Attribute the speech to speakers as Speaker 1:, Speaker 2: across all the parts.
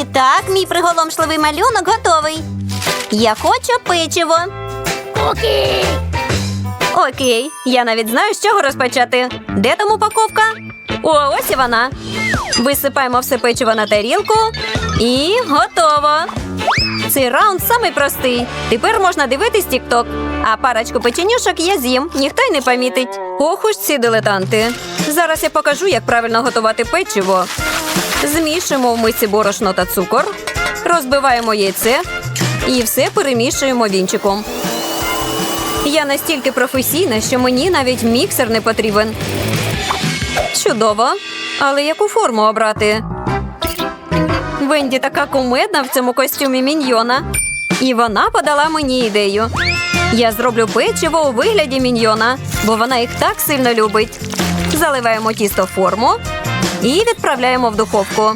Speaker 1: І так, мій приголомшливий малюнок готовий. Я хочу печиво.
Speaker 2: Окей.
Speaker 1: Окей, я навіть знаю, з чого розпочати. Де там упаковка? О, ось і вона. Висипаємо все печиво на тарілку і готово. Цей раунд самий простий. Тепер можна дивитись тік-ток. А парочку печенюшок я з'їм, ніхто й не помітить. Ох уж ці дилетанти. Зараз я покажу, як правильно готувати печиво. Змішуємо в мисці борошно та цукор, розбиваємо яйце і все перемішуємо вінчиком. Я настільки професійна, що мені навіть міксер не потрібен. Чудово. Але яку форму обрати? Венді така кумедна в цьому костюмі міньйона. І вона подала мені ідею. Я зроблю печиво у вигляді міньйона, бо вона їх так сильно любить. Заливаємо тісто в форму і відправляємо в духовку.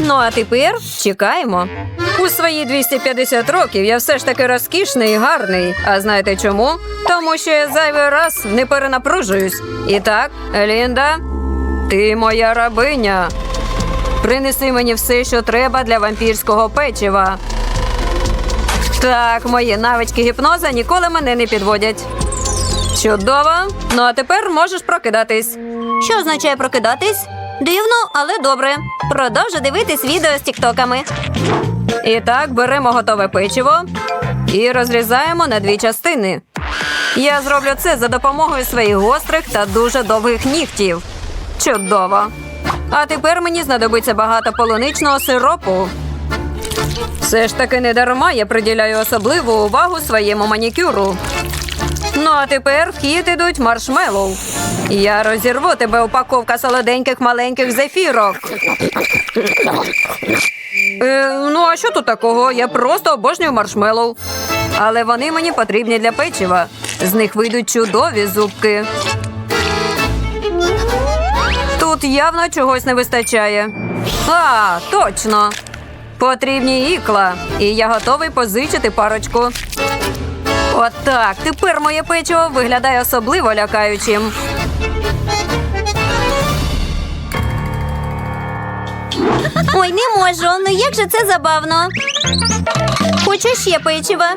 Speaker 1: Ну а тепер чекаємо. У свої 250 років я все ж таки розкішний і гарний. А знаєте чому? Тому що я зайвий раз не перенапружуюсь. І так, Лінда, ти моя рабиня. Принеси мені все, що треба для вампірського печива. Так, мої навички гіпноза ніколи мене не підводять. Чудово. Ну а тепер можеш прокидатись. Що означає прокидатись? Дивно, але добре. Продовжу дивитись відео з тіктоками. І так беремо готове печиво і розрізаємо на дві частини. Я зроблю це за допомогою своїх гострих та дуже довгих нігтів. Чудово. А тепер мені знадобиться багато полуничного сиропу. Все ж таки не дарма я приділяю особливу увагу своєму манікюру. Ну а тепер в хід ідуть маршмеллоу. Я розірву тебе упаковка солоденьких маленьких зефірок. Е, ну, а що тут такого? Я просто обожнюю маршмеллоу. Але вони мені потрібні для печива. З них вийдуть чудові зубки. Тут явно чогось не вистачає. А, точно. Потрібні ікла. І я готовий позичити парочку. Отак. Тепер моє печиво виглядає особливо лякаючим. Ой, не можу. Ну як же це забавно? Хочу ще печива.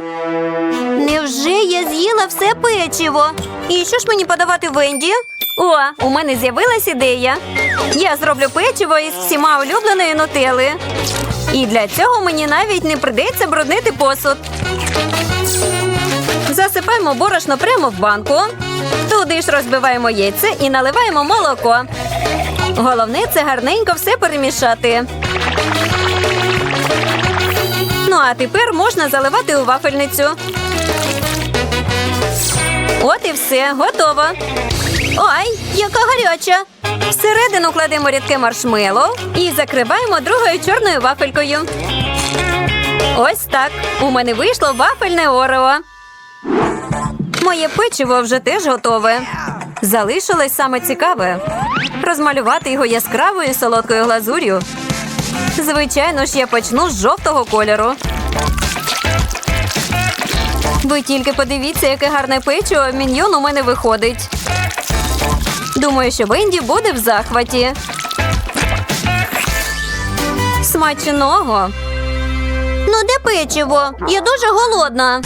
Speaker 1: Невже я з'їла все печиво? І що ж мені подавати Венді? О, у мене з'явилась ідея. Я зроблю печиво із всіма улюбленої нутели. І для цього мені навіть не придеться бруднити посуд. Засипаємо борошно прямо в банку. Туди ж розбиваємо яйце і наливаємо молоко. Головне це гарненько все перемішати. Ну а тепер можна заливати у вафельницю. От і все, готово. Ой, яка гаряча. Всередину кладемо рідке маршмело і закриваємо другою чорною вафелькою. Ось так. У мене вийшло вафельне орео. Моє печиво вже теж готове. Залишилось саме цікаве розмалювати його яскравою солодкою глазур'ю. Звичайно ж, я почну з жовтого кольору. Ви тільки подивіться, яке гарне печиво міньйон у мене виходить. Думаю, що Венді буде в захваті. Смачного. Ну, де печиво? Я дуже голодна.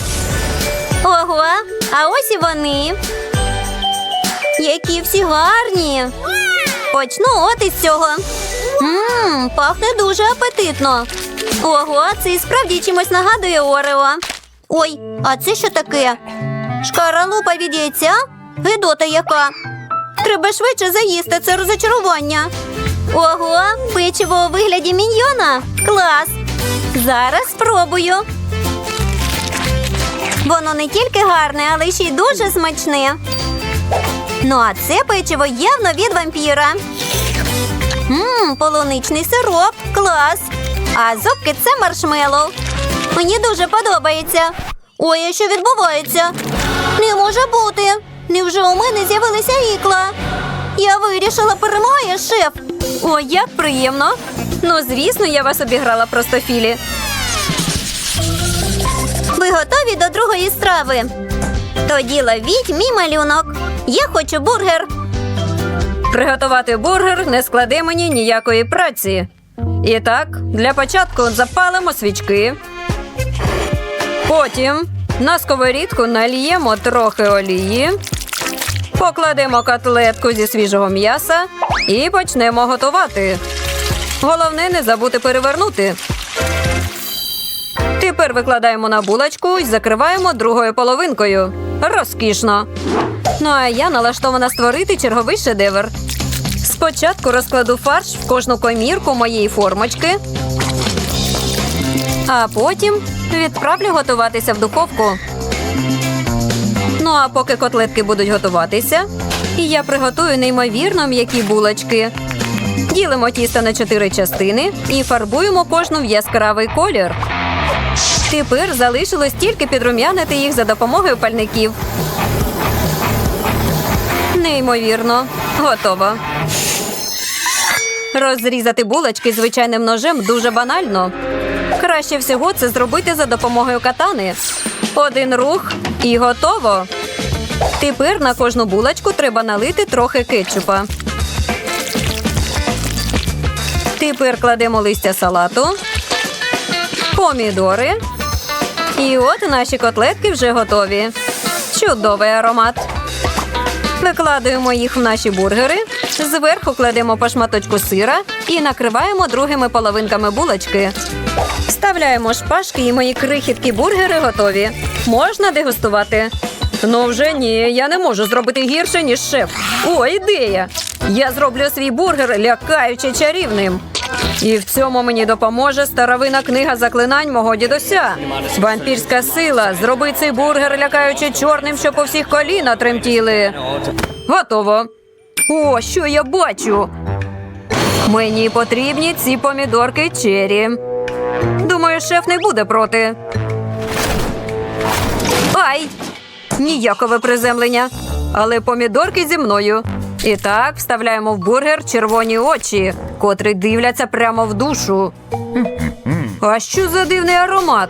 Speaker 1: Ого, а ось і вони. Які всі гарні. Почну от із цього. Мм, пахне дуже апетитно. Ого, це і справді чимось нагадує Орео. Ой, а це що таке? Шкаралупа від яйця? Гидота яка. Треба швидше заїсти це розочарування. Ого, печиво у вигляді міньйона. Клас. Зараз спробую. Воно не тільки гарне, але ще й дуже смачне. Ну, а це печиво явно від вампіра. Мм, полуничний сироп. Клас. А зубки це маршмеллоу. Мені дуже подобається. Ой, а що відбувається? Не може бути. Невже у мене з'явилися ікла? Я вирішила, перемагає шеф. О, як приємно. Ну, звісно, я вас обіграла простофілі. Ви готові до другої страви? Тоді ловіть мій малюнок. Я хочу бургер. Приготувати бургер не складе мені ніякої праці. І так, для початку запалимо свічки. Потім на сковорідку нальємо трохи олії, покладемо котлетку зі свіжого м'яса і почнемо готувати. Головне не забути перевернути. Тепер викладаємо на булочку і закриваємо другою половинкою. Розкішно. Ну а я налаштована створити черговий шедевр. Спочатку розкладу фарш в кожну комірку моєї формочки, а потім відправлю готуватися в духовку. Ну а поки котлетки будуть готуватися, і я приготую неймовірно м'які булочки. Ділимо тісто на чотири частини і фарбуємо кожну в яскравий колір. Тепер залишилось тільки підрум'янити їх за допомогою пальників. Неймовірно, готово. Розрізати булочки звичайним ножем дуже банально. Краще всього це зробити за допомогою катани. Один рух і готово. Тепер на кожну булочку треба налити трохи кетчупа. Тепер кладемо листя салату, помідори. І от наші котлетки вже готові. Чудовий аромат. Викладаємо їх в наші бургери, зверху кладемо по шматочку сира і накриваємо другими половинками булочки. Вставляємо шпажки і мої крихіткі бургери готові. Можна дегустувати. Ну вже ні, я не можу зробити гірше, ніж шеф. О, ідея! Я зроблю свій бургер лякаючи чарівним. І в цьому мені допоможе старовина книга заклинань мого дідуся. Вампірська сила. Зроби цей бургер лякаючи чорним, що по всіх коліна тремтіли. Готово. О, що я бачу? Мені потрібні ці помідорки чері. Шеф не буде проти. Ай! Ніякове приземлення. Але помідорки зі мною. І так вставляємо в бургер червоні очі, котрі дивляться прямо в душу. А що за дивний аромат?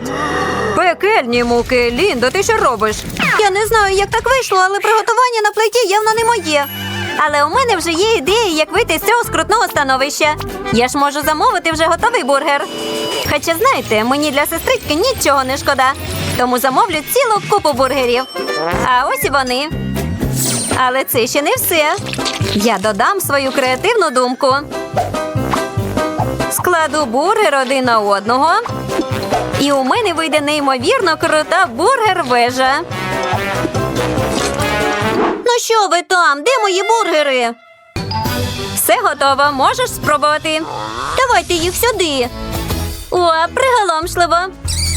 Speaker 1: Пекельні муки, Ліндо, ти що робиш?
Speaker 3: Я не знаю, як так вийшло, але приготування на плиті явно не моє. Але у мене вже є ідея, як вийти з цього скрутного становища. Я ж можу замовити вже готовий бургер. Хоча, знаєте, мені для сестрички нічого не шкода. Тому замовлю цілу купу бургерів. А ось і вони. Але це ще не все. Я додам свою креативну думку. Складу бургер один на одного. І у мене вийде неймовірно крута бургер-вежа. Ну що ви там? Де мої бургери? Все готово, можеш спробувати. Давайте їх сюди. О, приголомшливо.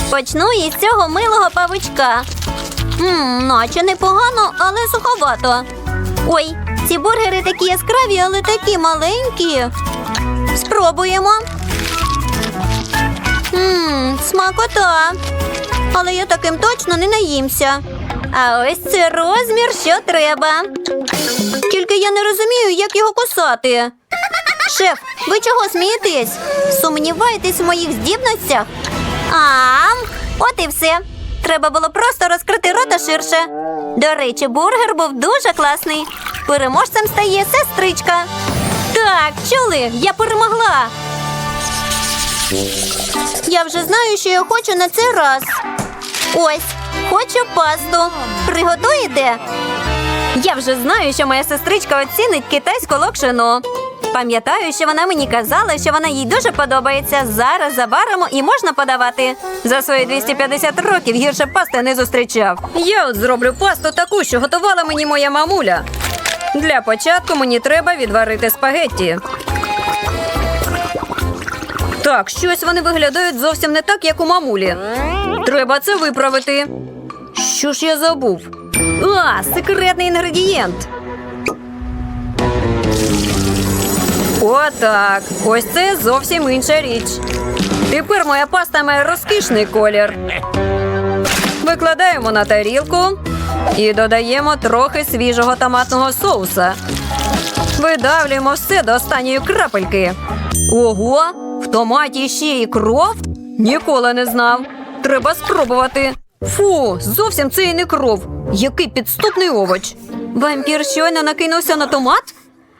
Speaker 3: Почну із цього милого павучка. Мм, наче непогано, але суховато. Ой, ці бургери такі яскраві, але такі маленькі. Спробуємо. Мм, смакота. Але я таким точно не наїмся. А ось це розмір, що треба. Тільки я не розумію, як його кусати. Шеф, ви чого смієтесь? Сумніваєтесь в моїх здібностях? А, от і все. Треба було просто розкрити рота ширше. До речі, бургер був дуже класний. Переможцем стає сестричка. Так, чули, я перемогла. Я вже знаю, що я хочу на цей раз. Ось, хочу пасту. Приготуєте? Я вже знаю, що моя сестричка оцінить китайську локшину. Пам'ятаю, що вона мені казала, що вона їй дуже подобається. Зараз заваримо і можна подавати.
Speaker 1: За свої 250 років гірше пасти не зустрічав. Я от зроблю пасту таку, що готувала мені моя мамуля. Для початку мені треба відварити спагетті. Так, щось вони виглядають зовсім не так, як у мамулі. Треба це виправити. Що ж я забув? А, секретний інгредієнт. Отак. Ось це зовсім інша річ. Тепер моя паста має розкішний колір. Викладаємо на тарілку і додаємо трохи свіжого томатного соуса. Видавлюємо все до останньої крапельки. Ого, в томаті ще і кров? Ніколи не знав. Треба спробувати. Фу, зовсім це і не кров. Який підступний овоч. Вампір щойно накинувся на томат?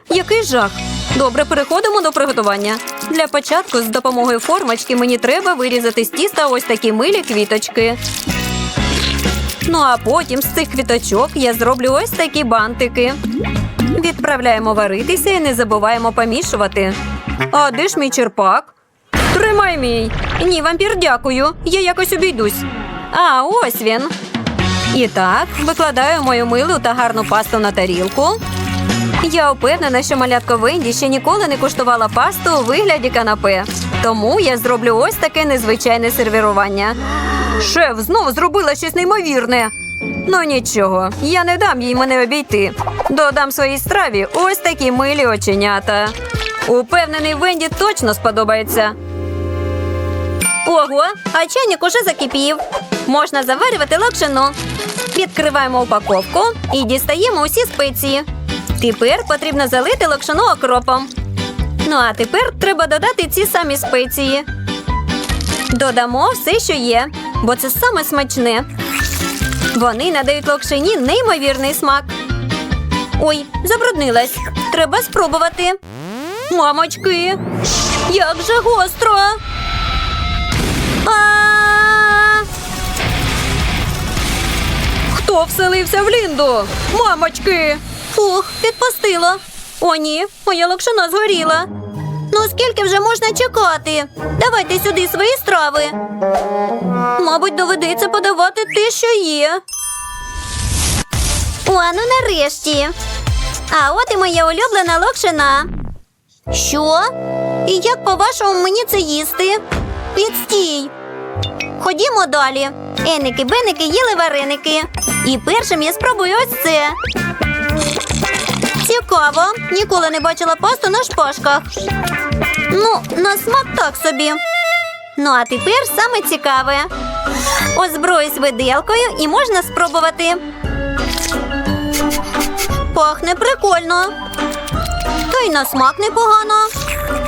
Speaker 1: який жах. Добре, переходимо до приготування. Для початку з допомогою формочки мені треба вирізати з тіста ось такі милі квіточки. Ну а потім з цих квіточок я зроблю ось такі бантики. Відправляємо варитися і не забуваємо помішувати. А де ж мій черпак? Тримай мій. Ні, вампір, дякую. Я якось обійдусь. А, ось він. І так, викладаю мою милу та гарну пасту на тарілку. Я впевнена, що малятко Венді ще ніколи не куштувала пасту у вигляді канапе. Тому я зроблю ось таке незвичайне сервірування. Шеф знову зробила щось неймовірне. Ну нічого, я не дам їй мене обійти. Додам своїй страві ось такі милі оченята. Упевнений, Венді точно сподобається.
Speaker 3: Ого, а чайник уже закипів. Можна заварювати локшину.
Speaker 1: Відкриваємо упаковку і дістаємо усі спеції. Тепер потрібно залити локшину окропом. Ну а тепер треба додати ці самі спеції. Додамо все, що є, бо це саме смачне. Вони надають локшині неймовірний смак. Ой, забруднилась. Треба спробувати. Мамочки, як же гостро. Хто вселився в Лінду? Мамочки!
Speaker 3: Фух, підпустило.
Speaker 1: О, ні, моя локшина згоріла.
Speaker 3: Ну скільки вже можна чекати? Давайте сюди свої страви.
Speaker 1: Мабуть, доведеться подавати те, що є.
Speaker 3: О, ну нарешті. А от і моя улюблена локшина. Що? І як по-вашому мені це їсти? Відстій. Ходімо далі. Еники, беники їли вареники. І першим я спробую ось це. Цікаво. Ніколи не бачила пасту на шпажках. Ну, на смак так собі. Ну, а тепер саме цікаве. Озброюсь виделкою і можна спробувати. Пахне прикольно. Та й на смак непогано.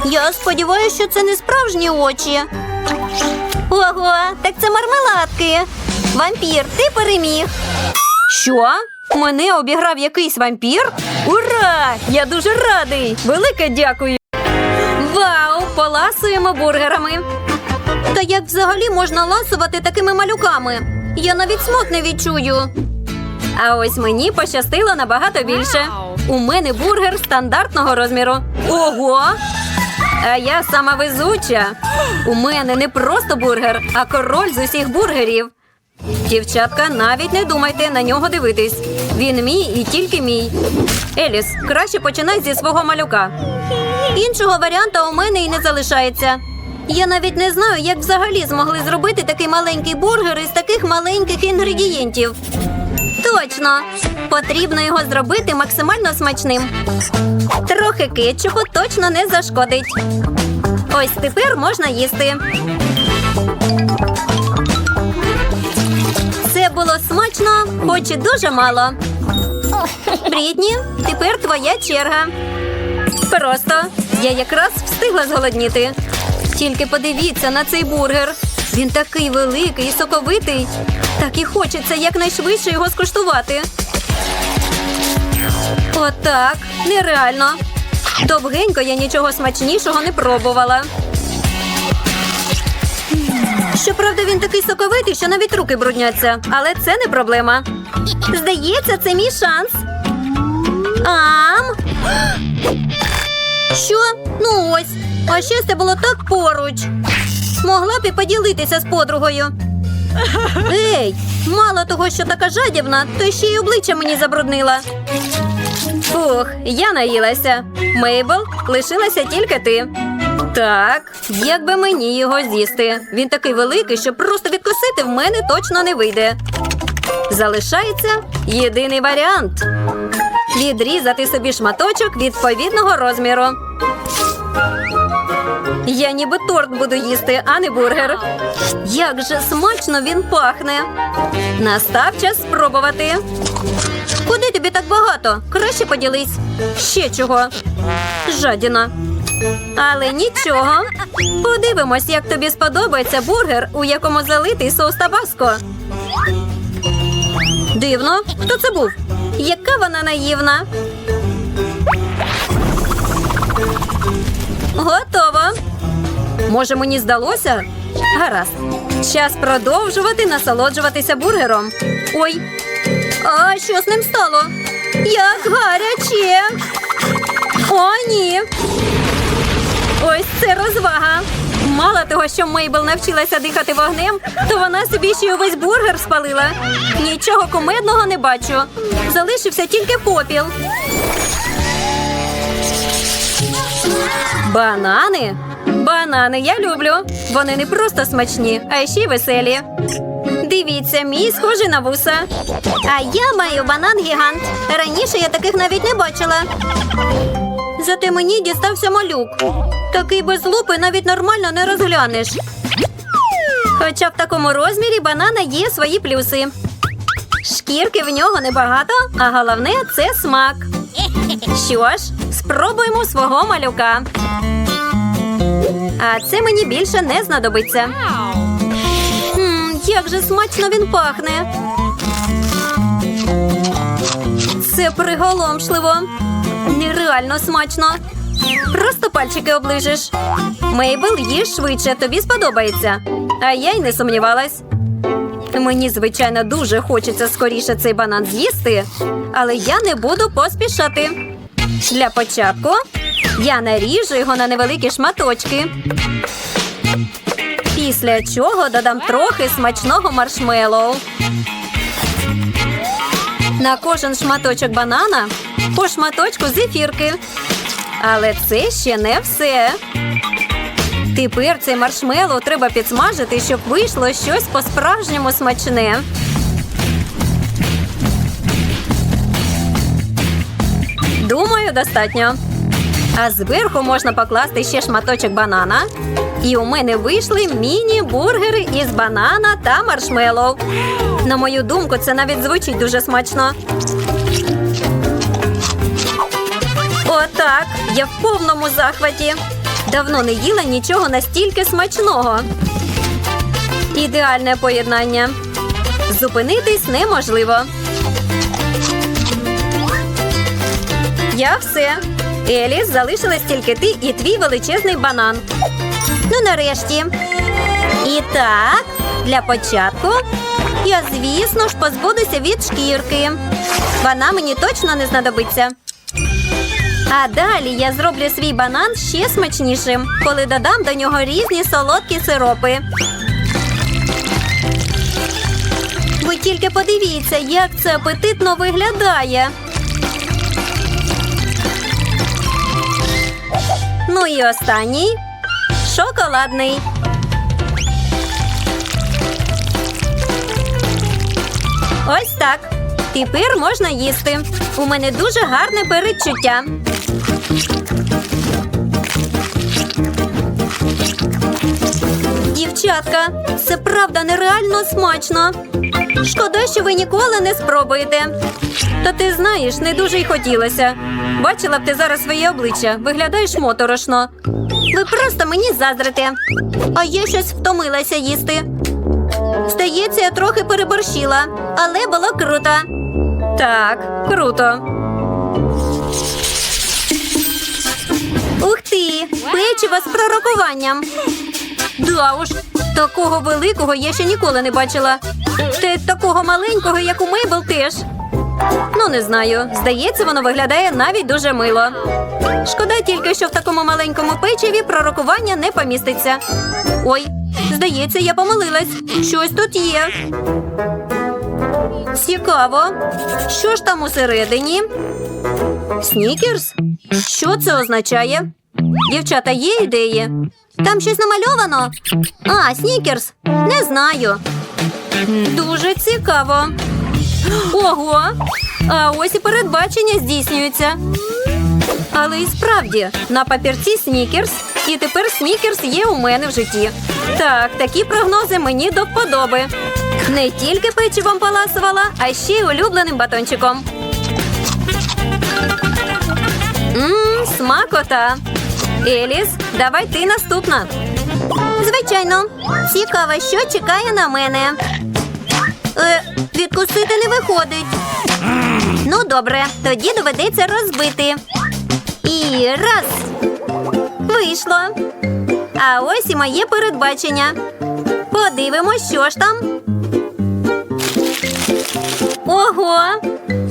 Speaker 3: Я сподіваюся, що це не справжні очі. Ого, так це мармеладки. Вампір, ти переміг.
Speaker 1: Що? Мене обіграв якийсь вампір? Ура! Я дуже радий! Велике дякую! Вау! Поласуємо бургерами!
Speaker 3: Та як взагалі можна ласувати такими малюками? Я навіть смак не відчую.
Speaker 1: А ось мені пощастило набагато більше. У мене бургер стандартного розміру. Ого! А я сама везуча. У мене не просто бургер, а король з усіх бургерів. Дівчатка, навіть не думайте на нього дивитись. Він мій і тільки мій. Еліс, краще починай зі свого малюка.
Speaker 3: Іншого варіанта у мене і не залишається. Я навіть не знаю, як взагалі змогли зробити такий маленький бургер із таких маленьких інгредієнтів. Точно! Потрібно його зробити максимально смачним. Трохи кетчупу точно не зашкодить. Ось тепер можна їсти. Це було смачно, хоч і дуже мало. Брітні, тепер твоя черга.
Speaker 1: Просто я якраз встигла зголодніти. Тільки подивіться на цей бургер. Він такий великий і соковитий. Так і хочеться якнайшвидше його скуштувати. Отак, нереально. Довгенько я нічого смачнішого не пробувала. Щоправда, він такий соковитий, що навіть руки брудняться, але це не проблема.
Speaker 3: Здається, це мій шанс. Ам. Що? Ну ось. А щастя було так поруч. Могла б поділитися з подругою. Ей, мало того, що така жадібна, то ще й обличчя мені забруднила.
Speaker 1: Фух, я наїлася. Мейбл, лишилася тільки ти. Так, як би мені його з'їсти. Він такий великий, що просто відкусити в мене точно не вийде. Залишається єдиний варіант: відрізати собі шматочок відповідного розміру. Я ніби торт буду їсти, а не бургер. Як же смачно він пахне. Настав час спробувати.
Speaker 3: Куди тобі так багато?
Speaker 1: Краще поділись. Ще чого. Жадіна. Але нічого. Подивимось, як тобі сподобається бургер, у якому залитий соус табаско. Дивно, хто це був? Яка вона наївна? Готово. Може, мені здалося? Гаразд. Час продовжувати насолоджуватися бургером. Ой,
Speaker 3: А що з ним стало? Як гаряче.
Speaker 1: о, ні. Ось це розвага. Мало того, що Мейбл навчилася дихати вогнем, то вона собі ще й увесь бургер спалила. Нічого кумедного не бачу. Залишився тільки попіл. Банани? Банани я люблю. Вони не просто смачні, а ще й веселі. Дивіться, мій схожий на вуса.
Speaker 3: А я маю банан гігант. Раніше я таких навіть не бачила. Зате мені дістався малюк. Такий без лупи навіть нормально не розглянеш.
Speaker 1: Хоча в такому розмірі банана є свої плюси. Шкірки в нього небагато, а головне це смак. Що ж, спробуємо свого малюка. А це мені більше не знадобиться.
Speaker 3: Хм, як же смачно він пахне.
Speaker 1: Це приголомшливо. Нереально смачно. Просто пальчики оближеш. Мейбл, їж швидше, тобі сподобається. А я й не сумнівалась. Мені, звичайно, дуже хочеться скоріше цей банан з'їсти, але я не буду поспішати. Для початку я наріжу його на невеликі шматочки. Після чого додам трохи смачного маршмеллоу. На кожен шматочок банана по шматочку зефірки. Але це ще не все. Тепер цей маршмеллоу треба підсмажити, щоб вийшло щось по-справжньому смачне. Думаю, достатньо. А зверху можна покласти ще шматочок банана. І у мене вийшли міні-бургери із банана та маршмеллоу. На мою думку, це навіть звучить дуже смачно. Отак, я в повному захваті. Давно не їла нічого настільки смачного. Ідеальне поєднання. Зупинитись неможливо. Я все. Еліс, залишилась тільки ти і твій величезний банан.
Speaker 3: Ну, нарешті.
Speaker 1: І так, для початку
Speaker 3: Я, звісно ж, позбудуся від шкірки. Вона мені точно не знадобиться.
Speaker 1: А далі я зроблю свій банан ще смачнішим, коли додам до нього різні солодкі сиропи.
Speaker 3: Ви тільки подивіться, як це апетитно виглядає.
Speaker 1: Ну і останній шоколадний. Ось так. Тепер можна їсти. У мене дуже гарне передчуття.
Speaker 3: Дівчатка, це правда нереально смачно.
Speaker 1: Шкода, що ви ніколи не спробуєте. Та ти знаєш, не дуже й хотілося. Бачила б ти зараз своє обличчя. Виглядаєш моторошно.
Speaker 3: Ви просто мені заздрите. А я щось втомилася їсти. Здається, я трохи переборщила, але було круто.
Speaker 1: Так, круто.
Speaker 3: Ух ти! Печиво з пророкуванням.
Speaker 1: Да уж, такого великого я ще ніколи не бачила. Такого маленького, як у Мейбл, теж. Ну, не знаю. Здається, воно виглядає навіть дуже мило. Шкода тільки, що в такому маленькому печиві пророкування не поміститься. Ой, здається, я помилилась. Щось тут є. Цікаво. Що ж там усередині? Снікерс? Що це означає? Дівчата, є ідеї?
Speaker 3: Там щось намальовано. А, снікерс. Не знаю.
Speaker 1: Дуже цікаво. Ого! А ось і передбачення здійснюється. Але і справді, на папірці снікерс, і тепер снікерс є у мене в житті. Так, такі прогнози мені до вподоби. Не тільки печивом паласувала, а ще й улюбленим батончиком. Мм, смакота. Еліс, давай ти наступна.
Speaker 3: Звичайно. Цікаво, що чекає на мене. Е, відкусити не виходить. Ну, добре, тоді доведеться розбити. І раз. вийшло. А ось і моє передбачення. Подивимось, що ж там. Ого!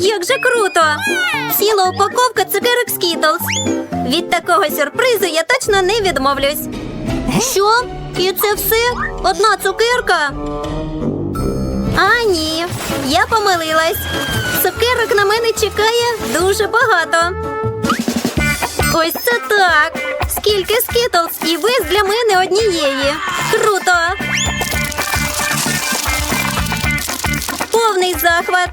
Speaker 3: Як же круто! Ціла упаковка цукерок Skittles. Від такого сюрпризу я точно не відмовлюсь. Що? І це все? Одна цукерка? А, ні, я помилилась. Цукерок на мене чекає дуже багато. Ось це так. Скільки скітлс і без для мене однієї. Круто. Повний захват.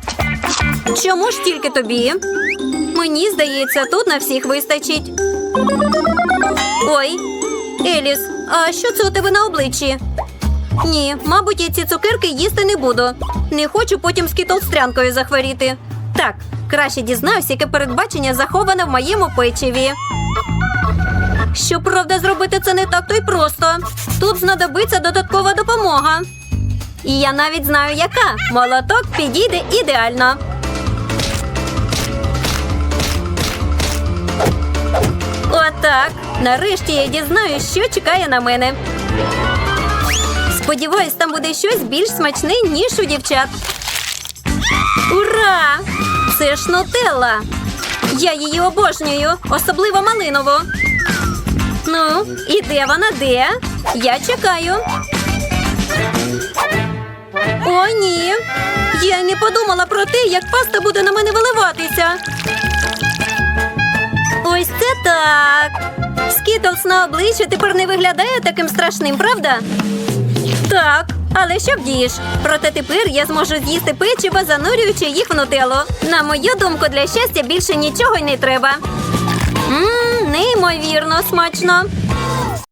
Speaker 1: Чому ж тільки тобі? Мені здається, тут на всіх вистачить.
Speaker 3: Ой, Еліс, а що це у тебе на обличчі?
Speaker 1: Ні, мабуть, я ці цукерки їсти не буду. Не хочу потім з кітолстрянкою захворіти. Так, краще дізнаюсь, яке передбачення заховане в моєму печиві. Щоправда, зробити це не так то й просто. Тут знадобиться додаткова допомога. І я навіть знаю, яка. Молоток підійде ідеально. Отак. Нарешті я дізнаюсь, що чекає на мене. Сподіваюсь, там буде щось більш смачне, ніж у дівчат. Ура! Це ж нутелла. Я її обожнюю, особливо малинову. Ну, і де вона де? Я чекаю. О, ні. Я не подумала про те, як паста буде на мене виливатися. Ось це так. Скітлс на обличчі тепер не виглядає таким страшним, правда? Так, але що вдієш? Проте тепер я зможу з'їсти печиво, занурюючи їх в нутеллу. На мою думку, для щастя більше нічого й не треба. Ммм, неймовірно смачно.